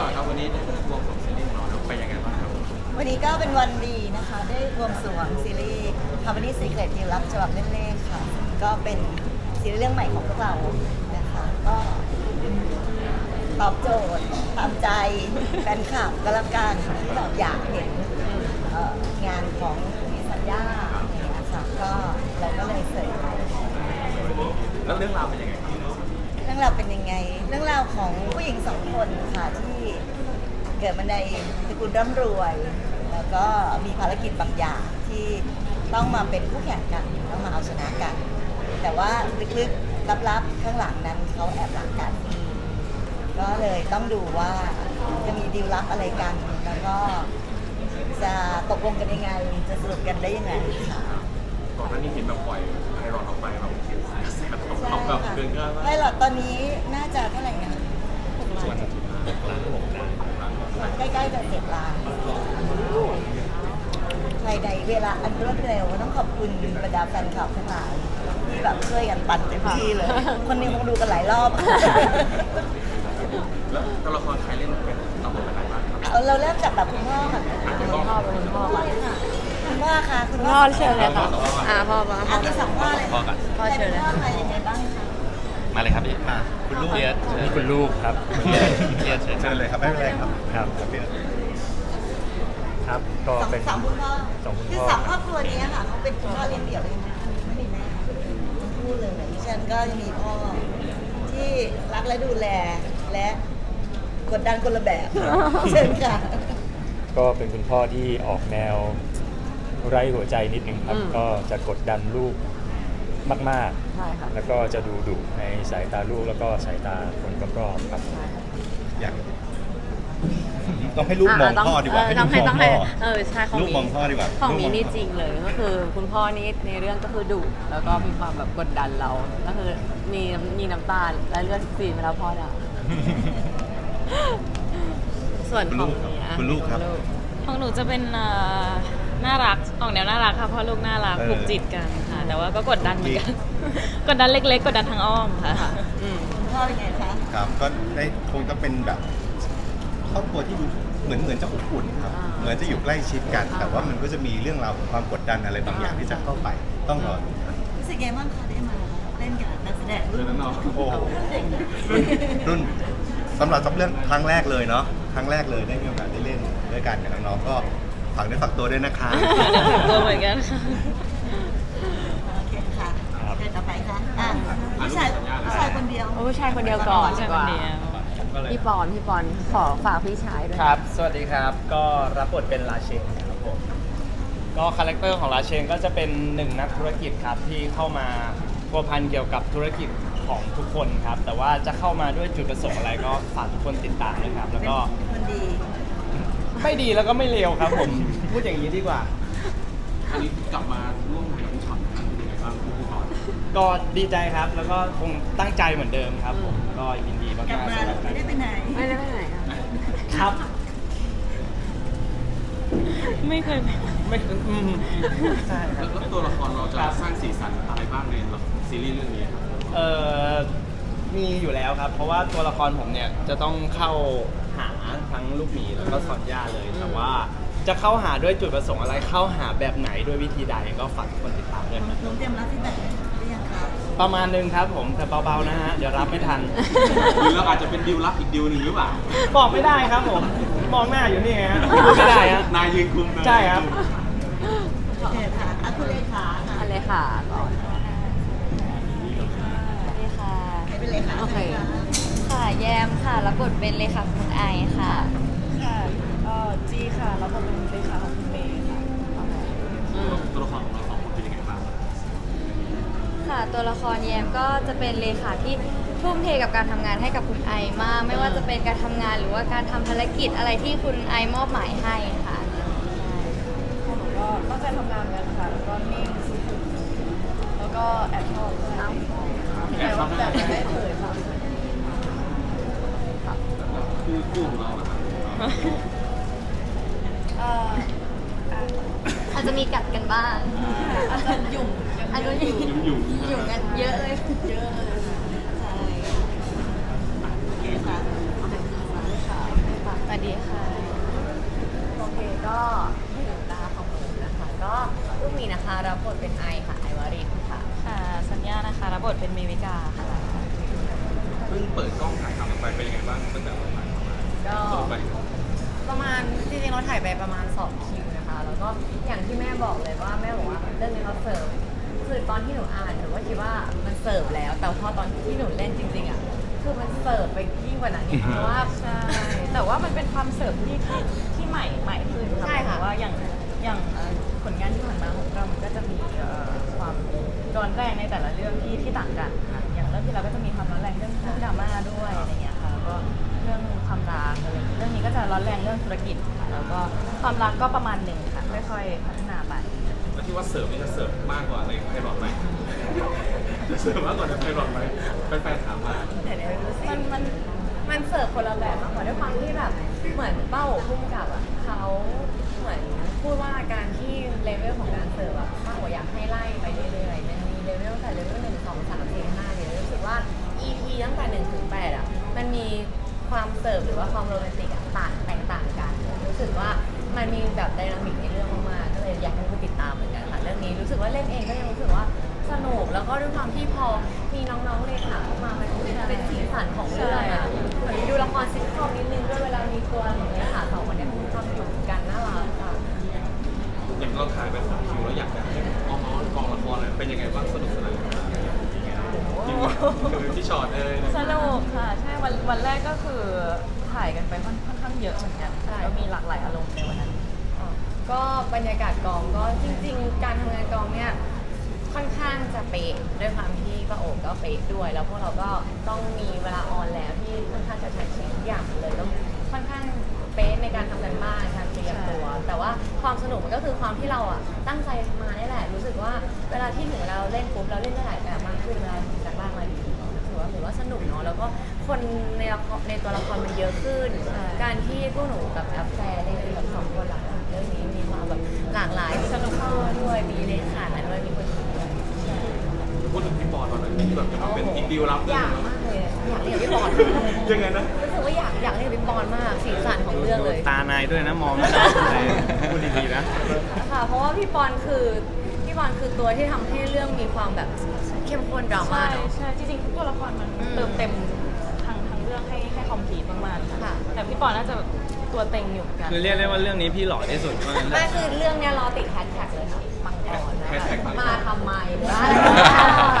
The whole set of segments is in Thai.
ชอตครับวันนี้ได้รวมของซีรีส์ของเราแล้วเป็นยังไงบ้างครับวันนี้ก็เป็นวันดีนะคะ ได้รวมสรวงซีรีส์คาร์บอนีสีเกรดดีลับฉบับเล่นๆค่ะ ก็เป็นซีรีส์เรื่องใหม่ของพวกเรานะคะ ก็ตอบโจทย์ตามใจแฟนคลับก็แล้วกันที่แบบอยากเห็นเอ่องานของมิสัญญาอย่างเงี้ยค่ะก็เราก็เลยเสริม แล้วเรื่องราวเป็นยังไงครับเรื่องราวเป็นยัง ไง เรื่องราวของผู้หญิงสองคนค่ะที่เกิดมาในตระกูลร่ำรวย แล้วก็มีภารกิจบางอย่างที่ต้องมาเป็นคู่แข่งกันต้องมาเอาชนะกัน แต่ว่าลึกๆลับๆข้างหลังนั้นเขาแอบหลังกัน ก็เลยต้องดูว่าจะมีดีลลับอะไรกัน แล้วก็จะตกลงกันยังไง จะสรุปกันได้ยังไงค่ะ ก่อนหน้านี้เห็นแบบปล่อยไพรอตออกไปแบบกระแสตอบรับแบบเกินคาดมากไพลอตตอนนี้น่าจะเท่าไหร่นะส่วนร้านหกร้านร้านหกร้านใกล้ๆจะเจ็ดล้านภายในเวลาอันรวดเร็วต้องขอบคุณบรรดาแฟนคลับทั้งหลายที่แบบช่วยกันปั่นเต็มที่เลย คนหนึงคงดูกันหลายรอบ แล้วตัวละครใครเล่นเป็นรับบทเป็นอะไรบ้างครับ เอาเราเริ่มจากแบบคุณพ่อค่ะคุณพ่อพ่อเป็นคุณพ่อก่อนคุณ พ่อค่ะคุณคุณพ่พ่ออเชิญเลยค่ะอ่าพ่อมาพ่อะอมีสองพ่อเลยพ่อก่อน พ่อเชิญเลยใครเป็นพ่อใครยังไงบ้างคะมาเลยครับพี่มาคุณลูกเรียนนี่คุณลูกครับเรียนเรียนเชิญเชิญเลยครับไม่เป็นไรครับครับครับก็สองเป็นสองคุณพ่อสองคุณคือพ่อสองครอบครัวนี้ค่ะเขาเป็นคุณพ่อเลี้ยงเดี่ยวเลยนะไม่มีแม่ทั้งคู่เลยดิฉันก็มีพ่อที่รักและดูแลและกดดันคนละแบบ เชิญค่ะ ก็เป็นคุณพ่อที่ออกแนว ไร้หัวใจนิดนึงครับ อืม ก็จะกดดันลูกมาก ใช่ค่ะๆ แล้วก็จะดูดุในสายตาลูกแล้วก็สายตาคนรอบๆครับอยากต้องให้ลูกมองพ่อดีกว่าเให้ต้ลูองกให้มต้อองงพ่ให้อเออใช่ของลูกมองพ่อดีกว่าของมีลูกมองนี่จริงเลยก็คือ คุณพ่อนี่ในเรื่องก็คือดุแล้วก็มีความแบบกดดันเรา ก็คือมีมีน้ำตาและเลือดซีนไปแล้วพ่อเราส่วนคุณขอลูงกครับเนี่ยคุณลูกครับ ของหนูจะเป็นเอ่อน่ารัก ออกแนวน่ารักค่ะเพราะลูกน่ารักเออ ผูกจิตกันค่ะ แต่ว่าก็กดดันเหมือนกัน กดดันเล็ก ๆ กดดันทางอ้อมค่ะ อืมคุณพ่อเป็นไงคะครับก็ได้คงจะเป็นแบบครอบครัวที่ดูเหมือนเหมือนจะอบอุ่นครับ อ่าเหมือนจะอยู่ใกล้ชิดกัน อ่า แต่ว่ามันก็จะมีเรื่องราวของความกดดันอะไรบางอย่างที่จะเข้าไป ต้องรอดูครับรู้สึกไงบ้างคะได้มาเล่นกับนักแสดงเชิรุ่ญนน้องโอ้โหเด็กรุ่นสำหรับจับเรื่องครั้งแรกเลยเนาะครั้งแรกเลยได้มีโอกาสได้เล่นด้วยกันกับน้องๆก็ ฝากได้ฝากตัวด้วยนะคะ ตัวเหมือนกันค่ะโอเคค่ะครับเดินต่อไปค่ะอะผู้ชายผู้ชายคนเดียว เอาผู้ชายคนเดียวก่อนผู้ชายดีกคนว่าเดียวพี่ปอนพี่ปอนขอฝากพี่ชายด้วยครับ สวัสดีครับ ก็รับบทเป็นราเชนครับผม ก็คาแรคเตอร์ของราเชนก็จะเป็นหนึ่งนักธุรกิจครับที่เข้ามาพัวพันเกี่ยวกับธุรกิจของทุกคนครับ แต่ว่าจะเข้ามาด้วยจุดประสงค์อะไรก็ฝากทุกคนติดตามด้วยครับ แล้วก็เป็นคนดี ไม่ดีแล้วก็ไม่เลวครับผม พูดอย่างนี้ดีกว่า อันนี้กลับมาร่วมงานกับพี่ช็อตเป็นยังไงบ้างพี่ช็อตก็ดีใจครับ แล้วก็คงตั้งใจเหมือนเดิมครับผมก็ยินดีมากกลับๆมาสำหรับไม่ได้ไปไหน ไม่ได้ไปไหนอะครับ ไม่เคยไปไม่อืมใช่ครับ แล้วตัวละครเราจะสร้างสีสันอะไรบ้างในซีรีส์เรื่องนี้ครับเอ่อมีอยู่แล้วครับ เพราะว่าตัวละครผมเนี่ยจะต้องเข้าหา ทั้งลูกหมีแล้วก็ซอนย่าเลย แต่ว่าจะเข้าหาด้วยจุดประสงค์อะไรเข้าหาแบบไหนด้วยวิธีใดก็ฝากทุกคนติดตามด้วยครับน้องเตรียมรับฟีดแบ็กหรือยังคะประมาณนึงครับผมแต่เบาๆนะฮะเดี๋ยวรับไม่ทัน หรือเราอาจจะเป็นดิวลับอีกดิวหนึ่งหรือเปล่าบอกไม่ได้ครับผม มองหน้าอยู่นี่ฮะพูดไม่ได้ฮะ นายยืนคุมนายใช่ครับ โอเคค่ะอะคุณเลขาค่ะอะไรค่ะก่อนสวัสดีค่ะใครเป็นเลขาโอเคใรคะค่ะ แยมค่ะ รับบทเป็นเลขาคุณไอค่ะ ค่ะเอ่อจีค่ะแล้วก็เป็นเลขาของคุณเมย์ค่ะอืมตัวละครของเราสองคนเป็นยังไงบ้างค่ะ ตัวละครแยมก็จะเป็นเลขาที่ทุ่มเทกับการทำงานให้กับคุณไอมาก ไม่ว่าจะเป็นการทำงานหรือว่าการทำภารกิจอะไรที่คุณไอมอบหมายให้ค่ะ พวกหนูก็ตั้งใจทำงานเหมือนกันค่ะ แล้วก็นิ่งสุขุมแล้วก็แอบชอบด้วยแต่ว่าแบบไม่ได้เผยค่ะ คู่คู่ของเราอะครับเอ่ออะอาจจะมีกัดกันบ้างอาจจะหยุ่มกันอาจจะเยอะยุ่งยุ่งอยู่กันเยอะเลย เยอะเลยค่ะ ใช่โอเคค่ะ ค่ะ นะคะรับบทเป็นไอค่ะไอวารินค่ะ ค่ะ สัญญานะคะ รับบทเป็นเมวิกาค่ะ เพิ่งเปิดกล้องถ่ายทำไปเป็นยังไงบ้างตั้งแต่เราถ่ายทำมา ก็ สรุปไป ประมาณจริงๆเราถ่ายไปประมาณ 2 คิวนะคะ แล้วก็อย่างที่แม่บอกเลยว่าแม่บอกว่าเรื่องนี้เราเสิร์ฟคือตอนที่หนูอ่านหนูก็คิดว่ามันเสิร์ฟแล้ว แต่พอตอนที่หนูเล่นจริงๆอะคือมันเสิร์ฟไปยิ่ง กว่านั้นอีกเพราะว่าใช่แต่ว่ามันเป็นความเสิร์ฟที่ที่ที่ใหม่ใหม่ขึ้นใช่ค่ะ เพราว่าอย่างอย่างเอ่อผลงานที่ผ่านมาของเรามันก็จะมีเอ่อความร้อนแรงในแต่ละเรื่องที่ที่ต่างกันค่ะอย่างเรื่องที่เราก็จะมีความร้อนแรงเรื่องเรื่องดราม่าด้วยอะไรเงี้ยค่ะแล้วก็เรื่องความรักอะไรอย่างเงี้ยเรื่องนี้ก็จะร้อนแรงเรื่องธุรกิจค่ะแล้วก็ความรักก็ประมาณหนึ่งค่ะค่อยๆพัฒนาไป แล้วที่ว่าเสิร์ฟนี่จะเสิร์ฟมากกว่าในไพลอตไหมจะเสิร์ฟมากกว่าในไพลอตไหมแฟนๆถามมาเดี๋ยวเดี๋ยวดูสิมันมัน มันเสิร์ฟคนละแบบมากกว่าด้วยความที่แบบเหมือนเป้าพุ่มกับอะเขาเหมือนพูดว่าการที่เลเวลของการเสิร์ฟอะป้าบอกอยากให้ไล่ไปเรื่อยๆมันมีเลเวลแต่เลเวลหนึ่งสองสามสี่ห้าเนี่ยรู้สึกว่า EP ตั้งแต่หนึ่งถึงแปดอะมันมีความเสิร์ฟหรือว่าความโรแมนติกอะต่างแตกต่างกันรู้สึกว่ามันมีแบบไดนามิกในเรื่องมากๆก็เลยอยากให้ผู้ติดตามเหมือนกันค่ะเรื่องนี้รู้สึกว่าเล่นเองก็ยังรู้สึกว่าสนุกแล้วก็ด้วยความที่พอมีน้องๆเลขาเข้ามามันเป็นสีสันของเรื่องอะ อนดูละครซิทคอมนิดนึงด้วยเวลามีตัวของเลขาสองคนเนี้มีความอยู่กันน่ารักค่ะอย่างเราถ่ายไปสองคิวแล้วอยากจะให้ออมกองละครเลยเป็นยังไงบ้างสนุกสนานจริงว่าที่ช็อตเอ้ยสนุกค่ะ ใช่วันวันแรกก็คือถ่ายกันไปค่อนค่อนข้างเยอะเหมือนกันใช่ก็มีหลากหลายอารมณ์ในวันนั้นอ๋อก็บรรยากาศกองก็จริง ๆ การทำงานกองเนี่ย ค่อนข้างจะเป๊ะด้วยความที่ป้าโอ๋ก็เป๊ะด้วย แล้วพวกเราก็ต้องมีเวลาออนแล้วที่ค่อนข้างจะใช้ชีวิตทุกอย่างเลยต้องค่อนข้างเป๊ะในการทำกันบ้านการเตรียมตัว แต่ว่าความสนุกมันก็คือความที่เราอะตั้งใจมานี่แหละ รู้สึกว่าเวลาที่ถึงเราเล่นปุ๊บเราเล่นได้หลายแบบมากขึ้นเวลาถึงจากบ้านมาดีถือว่าถือว่าสนุกเนาะแล้วก็คนในละครในตัวละครมันเยอะขึ้น การที่พวกหนูกับแอฟแฟร์ได้เล่นกับสองคนหลักเรื่องนี้มีความแบบหลากหลายสนุกด้วยมีเลขาและด้วยมีคนอื่นด้วย พูดถึงพี่บอลมาหน่อยที่แบบจะมาเป็นอีกดีลลับอเรื่องยากหนึ่งมากเลยอยากเรียนพี่บอลยังไงนะรู้สึกว่าอยากอยากเรียนพี่บอลมากสีสันของเรื่องเลย ตานายด้วยนะมองไม่ได้เลยพูดดีๆนะ ค่ะเพราะว่าพี่บอลคือพี่บอลคือตัวที่ทำให้เรื่องมีความแบบเข้มข้นดราม่าใช่เนาะใช่จริงๆทุกตัวละครมันอืมเติมเต็มทั้งทั้งเรื่องให้ให้คอมพลีทมากๆค่ะค่ะ แต่พี่ปอนน่าจะแบบตัวเต็งอยู่เหมือนกัน คือเรียกได้ว่าเรื่องนี้พี่หล่อที่สุดว่างั้นเถไม่อะคือเรื่องเนี้ยรอติดแฮชแท็กเลยค่ะปังกรนะ แฮชแท็กปังกรมาทำไมวะ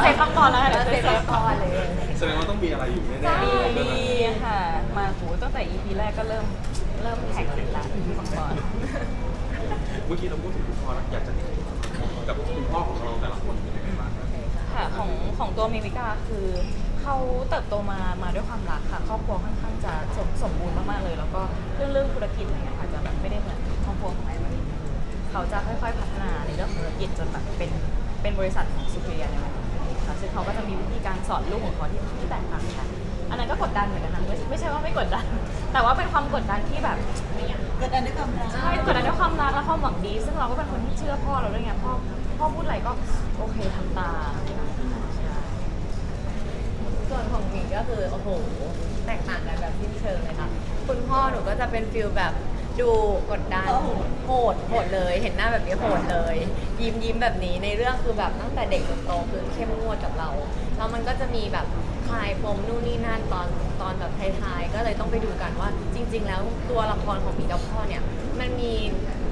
เซฟปังกรแล้วกันเซเดี๋ยวฟเซปัฟงกปังกรรเลย แสดงว่าต้องมีอะไรอยู่แน่ใช่ๆเรื่องนั้นดีค่ะ มาโหตั้งแต่ EP แรกก็เริ่มเริ่มแข่งกันละพี่ปังกรเมื่อกี้เราพูดถึงคุณพ่อแล้วอยากจะให้กับคุณพ่อของเราแต่ละคนเป็นยังไงบ้างครับ ค่ะของของตัวมิมิกาคือเขาเติบโตมามาด้วยความรักค่ะครอบครัวค่อนข้างจะสมสมบูรณ์มากๆเลย แล้วก็เรื่องเรื่องธุรกิจอะไรเงี้ยอาจจะแบบไม่ได้เหมือนครอบครัวของไอ้มารี เขาจะค่อยๆ พัฒนาในเรื่องของธุรกิจจนแบบเป็นเป็นบริษัทของซูเปอร์ยาในวันนี้ค่ะซึ่งเขาก็จะมีวิธีการสอนลูกของเขาที่ที่แตกต่างกัน อันนั้นก็กดดันเหมือนกันนะไม่ไม่ใช่ว่าไม่กดดัน แต่ว่าเป็นความกดดันที่แบบเกิดดันด้วยความรักใช่กดดันด้วยความรักและความหวังดี ซึ่งเราก็เป็นคนที่เชื่อพ่อเราด้วยไงพ่อพ่อพูดอะไรก็โอเคทำตามใช่ส่วนของหมิงก็คือโอ้โหแตกต่างกันแบบสิ้นเชิงเลยค่ะคุณพ่อหนูก็จะเป็นฟิลแบบ ดูกดดันโหดโหดเลย เห็นหน้าแบบนี้โหดเลย ยิ้มยิ้มแบบนี้ในเรื่องคือแบบตั้งแต่เด็กจนโตคือเข้มงวดกับเราแล้วมันก็จะมีแบบคลายปมนู่นนี่นั่นตอนตอนแบบท้ายๆก็เลยต้องไปดูกันว่า จริง ๆ แล้วตัวละครของหมิงกับพ่อเนี่ย มันมี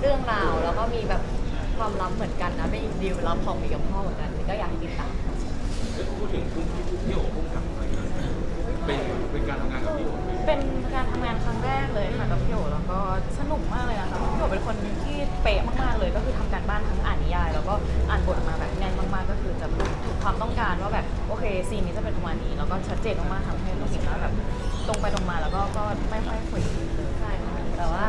เรื่องราวแล้วก็มีแบบความลับเหมือนกันนะเป็นดีลลับของหมิงกับพ่อเหมือนกันก็อยากให้ติดตามแล้วพูดถึงคุณพี่พี่โอ๋พุ่งกับ เงี้ยเป็นเป็นการทำงานกับพี่โอ๋เป็นเป็นการทำงานครั้งแรกเลยค่ะกับพี่โอแล้วก็สนุกมากเลยนะคะพี่โอเป็นคนที่เป๊ะมากๆเลย ก็คือทำการบ้านทั้งอ่านนิยาย แล้วก็อ่านบทมาแบบแน่นมากๆ ก็คือจะถูกความต้องการว่าแบบโอเคซีนนี้จะเป็นประมาณนี้แล้วก็ชัดเจนมากๆทำให้เราเห็นว่าแบบตรงไปตรงมาแล้วก็ก็ไม่ค่อยคุยเลยใช่ค่ะแต่ว่า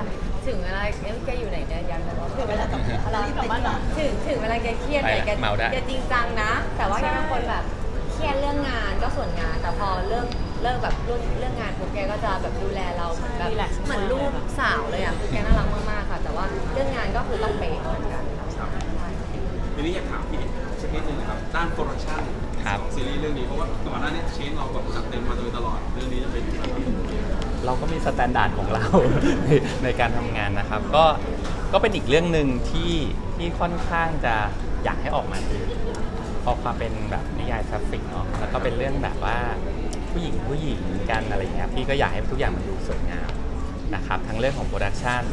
ถึงเวลาเอ๊ะแกอยู่ไหนเนี่ยยังแต่ว่าถึงเวลากับเรารีบไปที่ร้านถึงถึงเวลาแกเครียดเนี่ยไปแกละเมาได้แกจริงจังนะ แต่ว่าแกเป็นคนแบบเครียดเรื่องงานก็ส่วนงาน แต่พอเลิก เลิกแบบเรื่องเรื่องงานปุ๊บแกก็จะแบบดูแลเราเหมือนแบบเหมือนลูกสาวเลยอะคือแกน่ารักมากๆค่ะ แต่ว่าเรื่องงานก็คือต้องเป๊ะเหมือนกันค่ะทีนี้อยากถามพี่สักนิดนึงนะครับด้านโปรดักชั่นครับของซีรีส์เรื่องนี้เพราะว่าก่อนหน้านี้เชนเราแบบจัดเต็มมาโดยตลอดเรื่องนี้จะเป็นยังไงบ้างเราก็มีสแตนดาร์ดของเราในในการทำงานนะครับ ก็ก็เป็นอีกเรื่องหนึ่งที่ที่ค่อนข้างจะอยากให้ออกมาคือพอความเป็นแบบนิยายซัฟฟิกเนาะแล้วก็เป็นเรื่องแบบว่า ผู้หญิงผู้หญิงกันอะไรเงี้ยพี่ก็อยากให้ทุกอย่างมันดูสวยงามนะครับทั้งเรื่องของโปรดักชัน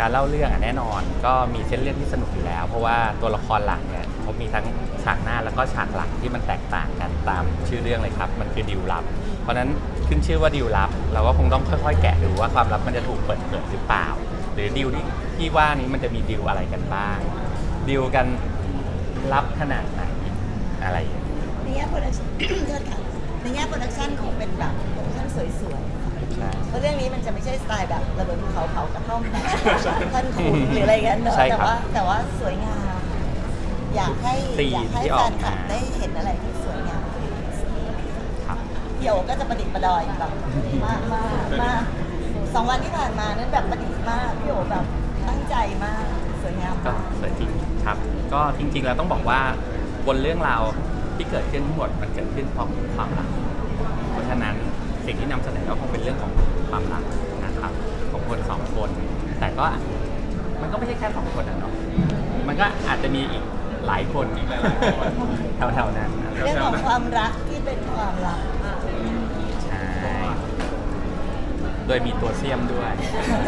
การเล่าเรื่องอะแน่นอน ก็มีเส้นเรื่องที่สนุกอยู่แล้ว เพราะว่าตัวละครหลักเนี่ยเขามีทั้งฉากหน้าแล้วก็ฉากหลังที่มันแตกต่างกันตามชื่อเรื่องเลยครับ มันคือดิวลับ เพราะนั้นขึ้นชื่อว่าดิวลับ เราก็คงต้องค่อย ๆ แกะดูว่าความลับมันจะถูกเปิดเผยหรือเปล่า หรือดิวที่ที่ว่านี้มันจะมีดิวอะไรกันบ้างดิวกันลับขนาดไหนอะไรอย่างเงี้ยโปรดักชั่นโทษค่ะ ในแง่โปรดักชั่นคงเป็นแบบโปรดักชั่นสวยๆค่ะใช่ เพราะเรื่องนี้มันจะไม่ใช่สไตล์แบบระเบิดภูเขาเผากระท่อมแบบท่านขุนหรืออะไรกันเนอะใช่แต่ครับว่าแต่ว่าสวยงาม อยากให้สีอยากให้ที่อแฟอกนคลับมา ได้เห็นอะไรที่สวยงามครับเดี่ยวก็จะประดิษฐ์ประดอยแบบมากมากมากสองวันที่ผ่านมานั้นแบบประดิษฐ์มากพี่โอแบบตั้งใจมากสวยงามก็มาก สวยจริงครับ ก็จริงๆแล้วต้องบอกว่าบนเรื่องราว ที่เกิดขึ้นทั้งหมดมันเกิดขึ้นเพราะความรัก เพราะฉะนั้นสิ่งที่นำเสนอก็คงเป็นเรื่องของความรักนะครับของคนสองคน แต่ก็มันก็ไม่ใช่แค่สองคนนะเนาะมันก็อาจจะมีอีกหลายคนอีกหลายๆคนแถวๆนั้นนะเรื่องของความรักที่เป็นความรักใช่โดยมีตัวเสียมด้วย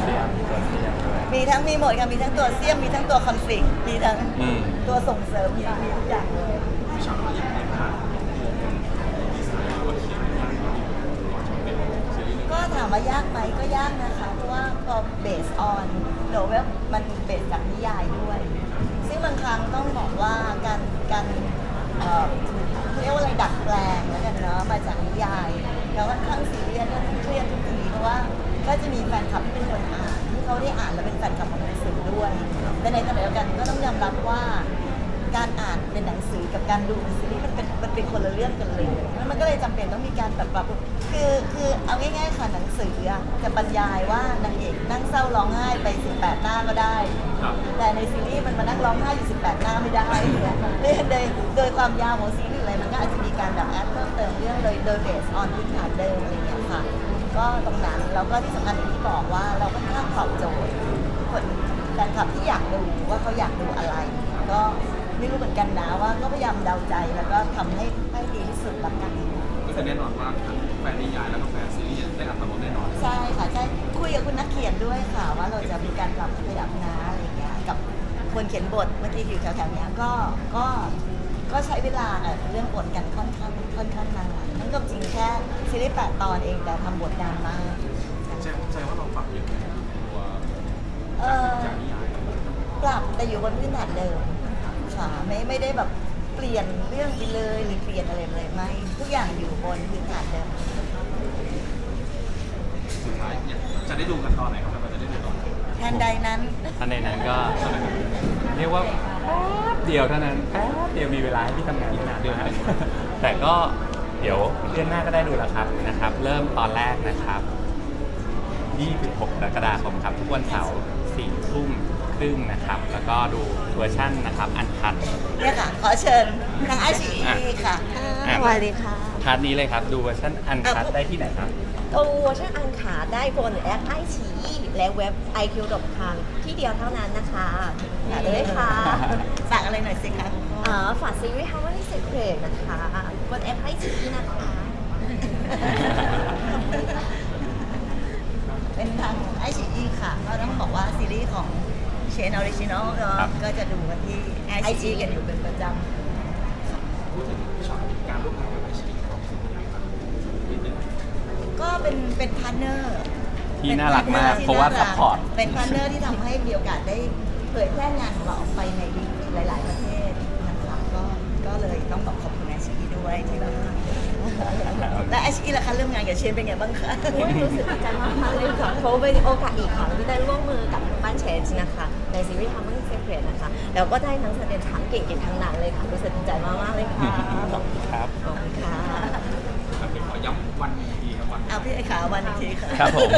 เสียมตัวเสียมด้วย มีทั้งมีหมดค่ะมีทั้งตัวเสี้ยมมีทั้งตัวคอนฟ lict มีทั้งอืม ตัวส่งเสริมมีมีทุกอย่างเลย ถามว่ายากไหมก็ยากนะคะ เพราะว่าพอเบสออนโนเวลมันเบสจากนิยายด้วย ซึ่งบางครั้งต้องบอกว่าการการเอ่อเรียกว่าอะไรดัดแปลงแล้วกันเนาะมาจากนิยายแล้วค่อนข้างซีเรียสและเครียดทุกทีเพราะว่าก็จะมีแฟนคลับที่เป็นคนอ่านที่เขาได้อ่านแล้วเป็นแฟนคลับของหนังสือด้วยแต่ในขณะเดียวกันก็ต้องยอมรับว่า การอ่านเป็นหนังสือกับการดูเป็นซีรีส์มันเป็นมันเป็นคนละเรื่องกันเลยแล้วมันก็เลยจำเป็นต้องมีการแบบปรับคือคือเอาง่ายๆค่ะหนังสืออะจะบรรยายว่านางเอกนั่งเศร้าร้องไห้ไป 18 หน้าก็ได้ ครับ แต่ในซีรีส์มันมานั่งร้องไห้อยู่ 18 หน้าไม่ได้เนี่ยโดยโดยโดยความยาวของซีรีส์อะไรมันก็อาจจะมีการแบบแอดเพิ่มเติมเรื่องเลยโดยเบสออนพื้นฐานเดิมอะไรอย่างเงี้ยค่ะ ก็ตรงนั้นแล้วก็ที่สำคัญอย่างที่บอกว่าเราก็ค่อนข้างตอบโจทย์คนแฟนคลับที่อยากดูว่าเขาอยากดูอะไร ก็ ไม่รู้เหมือนกันนะว่าก็พยายามเดาใจแล้วก็ทำให้ให้ดีที่สุดละกัน ก็คือแน่นอนว่าทั้งแฟนนิยายแล้วก็แฟนซีรีส์ได้อัตราลดแน่นอน ใช่ค่ะใช่คุยกับคุณนักเขียนด้วยค่ะ ว่าเราจะมีการปรับขยับนะอะไรอย่างเงี้ยกับคนเขียนบทเมื่อกี้อยู่แถวๆเนี้ยก็ก็ก็ใช้เวลากับเรื่องบทกันค่อนข้างค่อนข้างนานนั่นก็จริงแค่ซีรีส์แปดตอนเองแต่ทำบทนานมากแจ้งแจ้งว่าเราปรับเยอะไหมตัวเออจากนิยายปรับแต่อยู่บนพื้นฐานเดิม ค่ะไม่ไม่ได้แบบเปลี่ยนเรื่องไปเลยหรือเปลี่ยนอะไรเลยไม่ทุกอย่างอยู่บนพื้นฐานเดิมสุดท้ายเนี่ยจะได้ดูกันตอนไหนครับเราจะได้ดูตอนไหนแทนใดนั้นท่านในนั้นก็เรียกว่าแป๊บเดียวเท่านั้นแป๊บเดียวมีเวลาให้พี่ทำงานที่นานมากแต่ก็เดี๋ยวเดือนหน้าก็ได้ดูแล้วครับนะครับ เริ่มตอนแรกนะครับ 26กรกฎาคมครับ ทุกวันเสาร์4ทุ่ม ครึ่งนะครับ แล้วก็ดูเวอร์ชั่นนะครับอันคัด เนี่ยค่ะ ขอเชิญทางไอชีค่ะอะสวัสดีค่ะ พาร์ทนี้เลยครับ ดูเวอร์ชันอันคัดได้ที่ไหนครับตัวเวอร์ชันอันขาได้บนแอปไอชีและเว็บ iq.com ที่เดียวเท่านั้นนะคะฝากเลยค่ะฝากอะไรหน่อยสิคะคุณพ่อ อ่าฝากซีรีส์ Harmony Secret นะคะบนแอปไอชีนะคะ เป็นทางไอชีค่ะ ก็ต้องบอกว่าซีรีส์ของเชนออริจินอลครับ ก็จะดูกันที่ไอชีกันอยู่เป็นประจำพูดถึงพี่ชอบการร่วมงานกับไอชีของคุณยังไงบ้างนิดนึงก็เป็นเป็นพาร์ทเนอร์ที่น่ารักมากเพราะว่าซัพพอร์ตเป็นพาร์ทเนอร์ที่ทำให้มีโอกาสได้เผยแพร่งานของเราออกไปในหลาย ๆ ประเทศนะคะก็ก็เลยต้องบอกขอบคุณไอชีด้วยที่แบบและไอชีล่ะคะเรื่องงานกับเชนเป็นไงบ้างคะ รู้สึกดีใจมากๆเลยค่ะเพราะว่าเป็นโอกาสอีกครั้งที่ได้ร่วมมือกับทางบ้านเชนนะคะ ในซีรีส์ Harmony Secret นะคะแล้วก็ได้ทั้งแสดงทั้งเก่งๆทั้งนั้นเลยค่ะรู้สึกดีใจมากๆเลยค่ะขอบคุณครับขอบคุณค่ะโอเคขอย้ำวันอีกทีครับวันเอาพี่ไอ้ขาวันอีกทีค่ะครับผม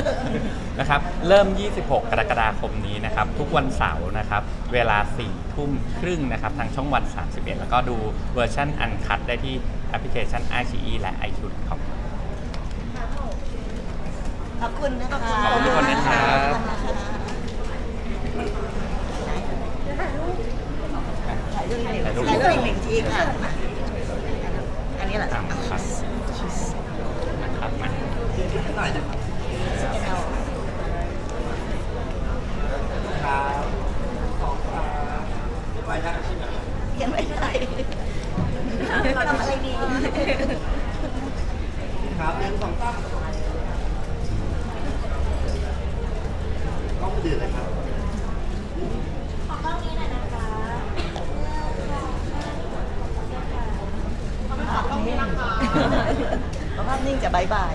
นะครับเริ่ม 26 กรกฎาคมนี้นะครับ ทุกวันเสาร์นะครับ เวลา 4 ทุ่มครึ่งนะครับทางช่องวัน 31 แล้วก็ดูเวอร์ชันอันคัดได้ที่แอปพลิเคชัน i อ e และ iTunes ครับขอบคุณนะคะขอบคุณทุกคนนะครับ ขอบคุณนะคะ ถ่ายรูปถ่ยรูปอีกหนึ่งทีค่ะมาอันนี้แหละตามครับนะครับมาเขียนไว้ได้เราทำอะไรดีครับหนึ่งสองสามต้องเดือดเลยครับ บายบาย